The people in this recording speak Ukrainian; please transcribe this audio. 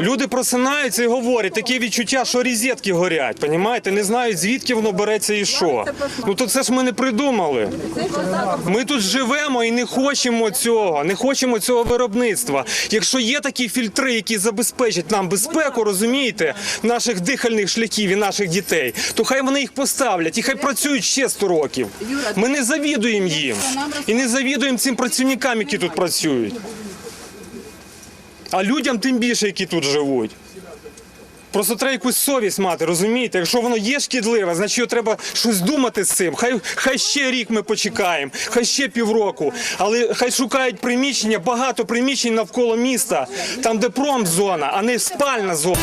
Люди просинаються і говорять, таке відчуття, що розетки горять, понімаєте? Не знають, звідки воно береться і що. Ну то це ж ми не придумали. Ми тут живемо і не хочемо цього, не хочемо цього виробництва. Якщо є такі фільтри, які забезпечать нам безпеку, розумієте, наших дихальних шляхів і наших дітей, то хай вони їх поставлять і хай працюють ще 100 років. Ми не завідуємо їм і не завідуємо цим працівникам, які тут працюють. А людям тим більше, які тут живуть. Просто треба якусь совість мати, розумієте? Якщо воно є шкідливе, значить його треба щось думати з цим. Хай, хай ще рік ми почекаємо, хай ще півроку. Але хай шукають приміщення, багато приміщень навколо міста, там де промзона, а не спальна зона.